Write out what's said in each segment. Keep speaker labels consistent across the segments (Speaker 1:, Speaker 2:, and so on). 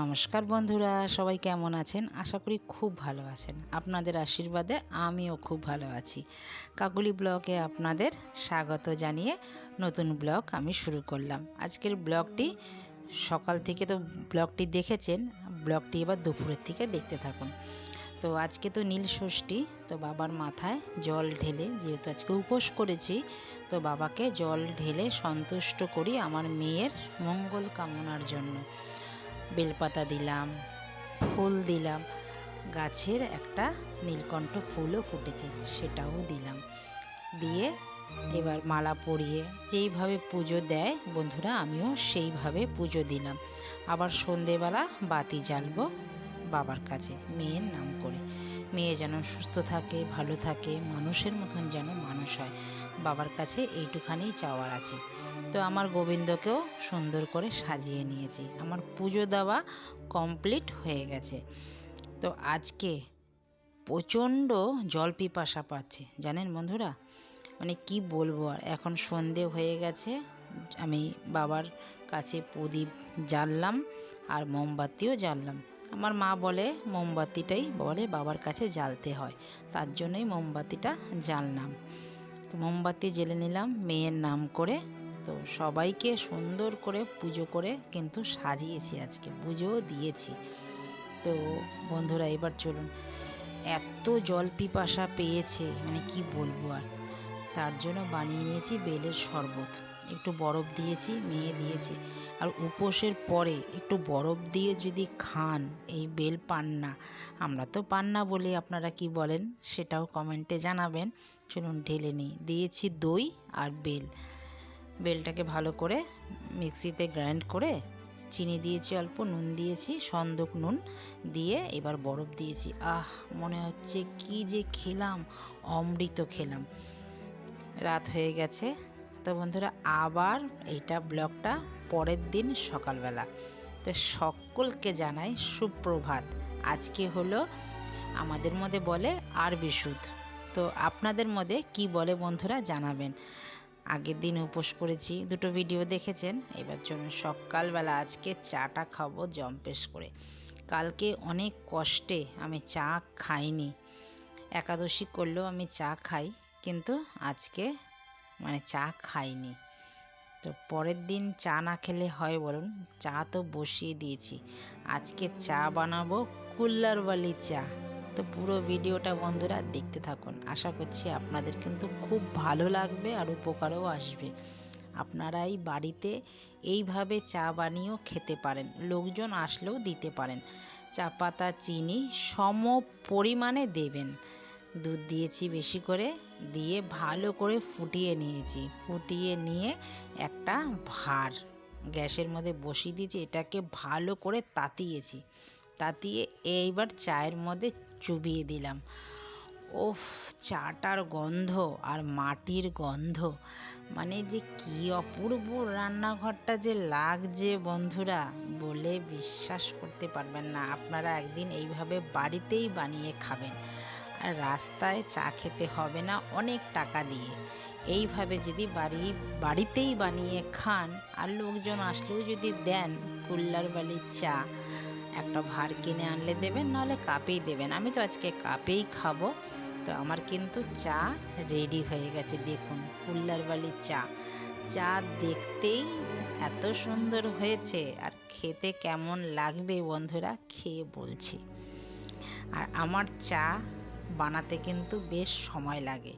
Speaker 1: নমস্কার বন্ধুরা, সবাই কেমন আছেন? আশা করি খুব ভালো আছেন। আপনাদের আশীর্বাদে আমিও খুব ভালো আছি। কাকুলি ব্লগে আপনাদের স্বাগত জানিয়ে নতুন ব্লগ আমি শুরু করলাম। আজকের ব্লগটি সকাল থেকে তো ব্লগটি দেখেছেন, ব্লগটি এবার দুপুরের থেকে দেখতে থাকুন। তো আজকে তো নীল ষষ্ঠী, তো বাবার মাথায় জল ঢেলে, যেহেতু আজকে উপোস করেছি, তো বাবাকে জল ঢেলে সন্তুষ্ট করি আমার মেয়ের মঙ্গল কামনার জন্য। বেলপাতা দিলাম, ফুল দিলাম, গাছের একটা নীলকণ্ঠ ফুলও ফুটেছে, সেটাও দিলাম। দিয়ে এবার মালা পরিয়ে যেইভাবে পুজো দেয়, বন্ধুরা, আমিও সেইভাবে পুজো দিলাম। আবার সন্ধেবেলা বাতি জ্বালবো বাবার কাছে, মেয়ের নাম মেয়ে যেন সুস্থ থাকে, ভালো থাকে, মানুষের মতন যেন মানুষ হয়। বাবার কাছে এইটুখানি চাওয়ার আছে। তো আমার গোবিন্দকেও সুন্দর করে সাজিয়ে নিয়েছি। আমার পুজো দেওয়া কমপ্লিট হয়ে গেছে। তো আজকে প্রচণ্ড জল পিপাসা পাচ্ছে। জানেন বন্ধুরা? মানে কি বলব আর? এখন সন্ধে হয়ে গেছে। আমি বাবার কাছে প্রদীপ জ্বাললাম আর মোমবাতিও জ্বাললাম। আমার মা বলে, মোমবাতিটাই বলে বাবার কাছে জ্বালতে হয়। তার জন্যই মোমবাতিটা জ্বাললাম। তো মোমবাতি জেলে নিলাম, মেয়ের নাম করে। তো সবাইকে সুন্দর করে পুজো করে কিন্তু সাজিয়েছি আজকে, পুজোও দিয়েছি। তো বন্ধুরা, এবার চলুন। এত জল পিপাসা পেয়েছে মানে কি বলব আর? তার জন্য বানিয়ে নিয়েছি বেলের শরবত। একটু বরফ দিয়েছি মেয়ে দিয়েছে। আর উপোসের পরে একটু বরফ দিয়ে যদি খান এই বেল পান্না, আমরা তো পান্না বলি, আপনারা কি বলেন সেটাও কমেন্টে জানাবেন। চলুন ঢেলে নিই। দিয়েছি দই আর বেল। বেলটাকে ভালো করে মিক্সিতে গ্রাইন্ড করে চিনি দিয়েছি অল্প, নুন দিয়েছি, সন্দক নুন দিয়ে এবার বরফ দিয়েছি। আহ, মনে হচ্ছে কি যে খেলাম, অমৃত খেলাম। রাত হয়ে গেছে। তো বন্ধুরা, আবার এইটা ব্লগটা পরের দিন সকালবেলা। তো সকলকে জানাই সুপ্রভাত। আজকে হলো আমাদের মধ্যে বলে আরবি সুদ তো আপনাদের মধ্যে কি বলে বন্ধুরা জানাবেন? আগের দিন উপোস করেছি, দুটো ভিডিও দেখেছেন। এবার চলুন সকালবেলা আজকে চাটা খাব জম্পেশ করে। কালকে অনেক কষ্টে আমি চা খাইনি। একাদশী করলেও আমি চা খাই, কিন্তু আজকে মানে চা খাইনি। তো পরের দিন চা না খেলে হয় বলুন, চা তো বসিয়ে দিয়েছি। আজকে চা বানাবো কুল্লারওয়ালি চা। তো পুরো ভিডিওটা বন্ধুরা দেখতে থাকুন। আশা করছি আপনাদের কিন্তু খুব ভালো লাগবে আর উপকারও আসবে। আপনারাই বাড়িতে এইভাবে চা বানিয়েও খেতে পারেন, লোকজন আসলেও দিতে পারেন। চা পাতা, চিনি সম পরিমাণে দেবেন। দুধ দিয়েছি বেশি করে, দিয়ে ভালো করে ফুটিয়ে নিয়েছি। ফুটিয়ে নিয়ে একটা ভার, গ্যাসের মধ্যে বসিয়ে দিয়েছি, এটাকে ভালো করে তাতিয়েছি। তাতিয়ে এইবার চায়ের মধ্যে চুবিয়ে দিলাম। ওফ, চাটার গন্ধ আর মাটির গন্ধ মানে যে কি অপূর্ব রান্নাঘরটা যে লাগছে বন্ধুরা, বলে বিশ্বাস করতে পারবেন না। আপনারা একদিন এইভাবে বাড়িতেই বানিয়ে খাবেন। আর রাস্তায় চা খেতে হবে না অনেক টাকা দিয়ে। এইভাবে যদি বাড়ি, বাড়িতেই বানিয়ে খান আর লোকজন আসলেও যদি দেন কুল্লার বালির চা, একটা ভার কিনে আনলে দেবেন, নাহলে কাপেই দেবেন। আমি তো আজকে কাপেই খাব। তো আমার কিন্তু চা রেডি হয়ে গেছে, দেখুন কুল্লার বালির চা। চা দেখতেই এত সুন্দর হয়েছে আর খেতে কেমন লাগবে বন্ধুরা, খেয়ে বলছি। আর আমার চা বানাতে কিন্তু বেশ সময় লাগে।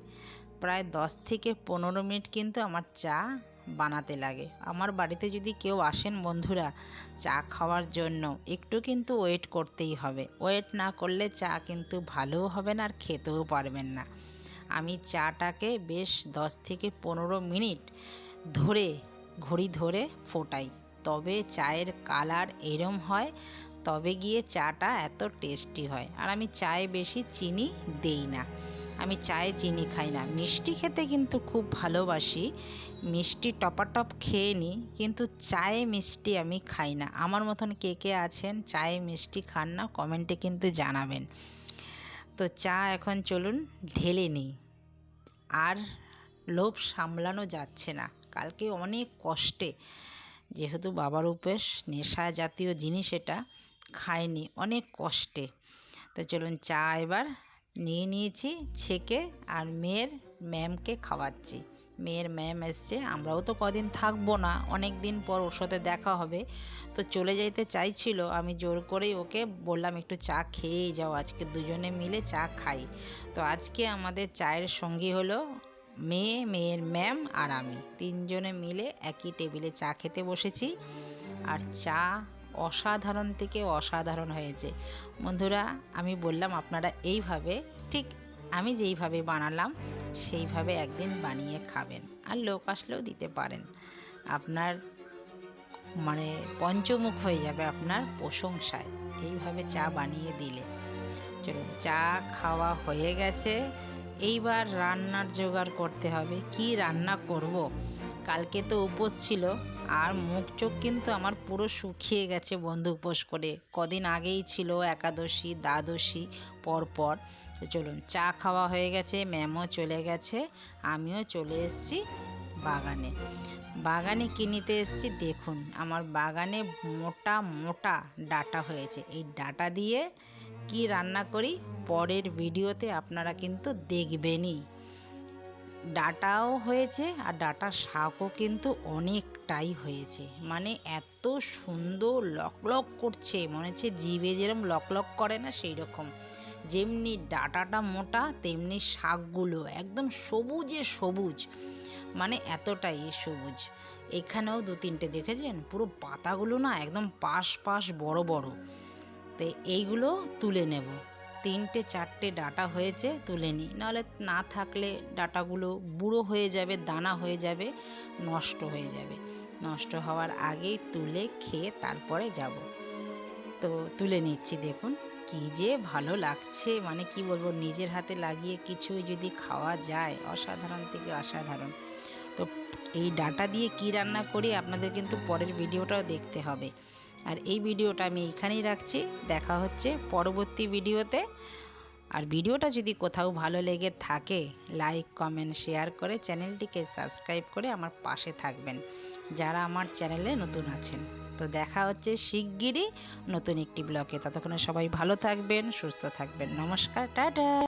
Speaker 1: প্রায় দশ থেকে পনেরো মিনিট কিন্তু আমার চা বানাতে লাগে। আমার বাড়িতে যদি কেউ আসেন বন্ধুরা, চা খাওয়ার জন্য একটু কিন্তু ওয়েট করতেই হবে। ওয়েট না করলে চা কিন্তু ভালোও হবে না আর খেতেও পারবেন না। আমি চাটাকে বেশ দশ থেকে পনেরো মিনিট ধরে, ঘড়ি ধরে ফোটাই। তবে চায়ের কালার এরম হয় তবে গিয়ে চাটা এত টেস্টি হয়। আর আমি চায়ে বেশি চিনি দেই না। আমি চায়ে চিনি খাই না। মিষ্টি খেতে কিন্তু খুব ভালোবাসি। মিষ্টি টপাটপ খেয়ে নিই কিন্তু চায়ে মিষ্টি আমি খাই না। আমার মতন কে কে আছেন, চায়ে মিষ্টি খান না, কমেন্টে কিন্তু জানাবেন। তো চা এখন চলুন, ঢেলে নিই। আর লোভ সামলানো যাচ্ছে না। কালকে অনেক কষ্টে, যেহেতু বাবার উপেশ নেশা জাতীয় জিনিস এটা। খাইনি অনেক কষ্টে। তো চলুন চা এবার নিয়ে নিয়েছি, ছেঁকে আর মেয়ের ম্যামকে খাওয়াচ্ছি। মেয়ের ম্যাম এসছে, আমরাও তো কদিন থাকব না, অনেক দিন পর ওর সাথে দেখা হবে। তো চলে যাইতে চাইছিল, আমি জোর করেই ওকে বললাম, একটু চা খেয়েই যাও, আজকে দুজনে মিলে চা খাই। তো আজকে আমাদের চায়ের সঙ্গী হলো মেয়ে, মেয়ের ম্যাম আর আমি। তিনজনে মিলে একই টেবিলে চা খেতে বসেছি। আর চা অসাধারণ থেকে অসাধারণ হয়েছে। বন্ধুরা, আমি বললাম আপনারা এইভাবে, ঠিক আমি যেইভাবে বানালাম, সেইভাবে একদিন বানিয়ে খাবেন আর লোক আসলেও দিতে পারেন। আপনার মানে পঞ্চমুখ হয়ে যাবে আপনার প্রশংসায়, এইভাবে চা বানিয়ে দিলে। চলুন, চা খাওয়া হয়ে গেছে। এইবার রান্নার জোগাড় করতে হবে। কি রান্না করব। কালকে তো উপোস ছিল, আর মুখ চোখ কিন্তু আমার পুরো শুকিয়ে গেছে বন্ধু উপোস করে। কদিন আগেই ছিল একাদশী, দ্বাদশী, পরপর। তো চলুন, চা খাওয়া হয়ে গেছে, ম্যামও চলে গেছে, আমিও চলে এসেছি বাগানে। বাগানে কিনিতে এসেছি দেখুন, আমার বাগানে মোটা মোটা ডাটা হয়েছে। এই ডাটা দিয়ে কি রান্না করি, পরের ভিডিওতে আপনারা কিন্তু দেখবেনই। ডাটাও হয়েছে আর ডাটা শাকও কিন্তু অনেকটাই হয়েছে। মানে এত সুন্দর লক লক করছে, মনে হচ্ছে জিভে যেরকম লক লক করে না সেই রকম যেমনি ডাটাটা মোটা, তেমনি শাকগুলো একদম সবুজে সবুজ। মানে এতটাই সবুজ। এখানেও দু তিনটে দেখেছেন? পুরো পাতাগুলো না একদম পাশ পাশ বড় বড়। তো এইগুলো তুলে নেব। তিনটে, চারটে ডাটা হয়েছে, তুলে নিই। নাহলে না থাকলে ডাটাগুলো বুড়ো হয়ে যাবে, দানা হয়ে যাবে, নষ্ট হয়ে যাবে। নষ্ট হওয়ার আগেই তুলে খেয়ে তারপরে যাব। তো তুলে নিচ্ছি, দেখুন। কি যে ভালো লাগছে। মানে কি বলব, নিজের হাতে লাগিয়ে কিছু যদি খাওয়া যায়, অসাধারণ থেকে অসাধারণ। তো এই ডাটা দিয়ে কি রান্না করি, আপনাদের কিন্তু পরের ভিডিওটাও দেখতে হবে। আর এই ভিডিওটা আমি এইখানেই রাখছি। দেখা হচ্ছে পরবর্তী ভিডিওতে। আর ভিডিওটা যদি কোথাও ভালো লেগে থাকে লাইক কমেন্ট শেয়ার করে চ্যানেলটিকে সাবস্ক্রাইব করে আমার পাশে থাকবেন। যারা আমার চ্যানেলে নতুন আছেন। তো দেখা হচ্ছে শিগগিরই নতুন একটি ব্লগে। ততক্ষণে সবাই ভালো থাকবেন, সুস্থ থাকবেন। নমস্কার, টাটা!